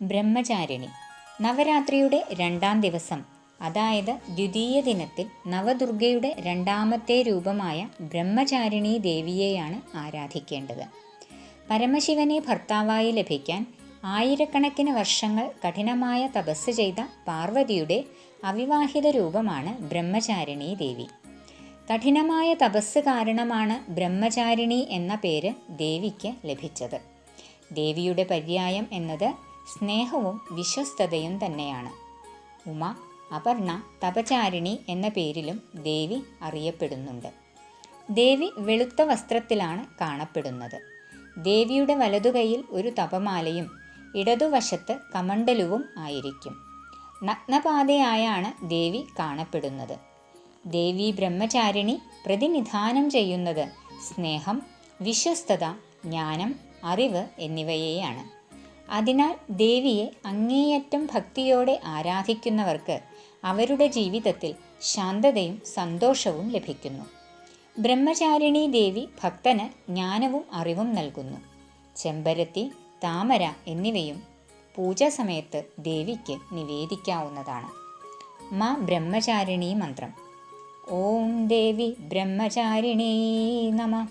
ബ്രഹ്മചാരിണി. നവരാത്രിയുടെ രണ്ടാം ദിവസം അതായത് ദ്വിതീയ ദിനത്തിൽ നവദുർഗയുടെ രണ്ടാമത്തെ രൂപമായ ബ്രഹ്മചാരിണി ദേവിയെയാണ് ആരാധിക്കേണ്ടത്. പരമശിവനെ ഭർത്താവായി ലഭിക്കാൻ ആയിരക്കണക്കിന് വർഷങ്ങൾ കഠിനമായ തപസ് ചെയ്ത പാർവതിയുടെ അവിവാഹിത രൂപമാണ് ബ്രഹ്മചാരിണി ദേവി. കഠിനമായ തപസ് കാരണമാണ് ബ്രഹ്മചാരിണി എന്ന പേര് ദേവിക്ക് ലഭിച്ചത്. ദേവിയുടെ പര്യായം എന്നത് സ്നേഹവും വിശ്വസ്തതയും തന്നെയാണ്. ഉമ അപർണ തപചാരിണി എന്ന പേരിലും ദേവി അറിയപ്പെടുന്നുണ്ട്. ദേവി വെളുത്ത വസ്ത്രത്തിലാണ് കാണപ്പെടുന്നത്. ദേവിയുടെ വലതുകൈയിൽ ഒരു തപമാലയും ഇടതുവശത്ത് കമണ്ടലുവും ആയിരിക്കും. നഗ്നപാതയായാണ് ദേവി കാണപ്പെടുന്നത്. ദേവി ബ്രഹ്മചാരിണി പ്രതിനിധാനം ചെയ്യുന്നത് സ്നേഹം വിശ്വസ്തത ജ്ഞാനം അറിവ് എന്നിവയെയാണ്. അതിനാൽ ദേവിയെ അങ്ങേയറ്റം ഭക്തിയോടെ ആരാധിക്കുന്നവർക്ക് അവരുടെ ജീവിതത്തിൽ ശാന്തതയും സന്തോഷവും ലഭിക്കുന്നു. ബ്രഹ്മചാരിണി ദേവി ഭക്തന് ജ്ഞാനവും അറിവും നൽകുന്നു. ചെമ്പരത്തി താമര എന്നിവയും പൂജാ സമയത്ത് ദേവിക്ക് നിവേദിക്കാവുന്നതാണ്. മാ ബ്രഹ്മചാരിണി മന്ത്രം. ഓം ദേവി ബ്രഹ്മചാരിണീ നമ.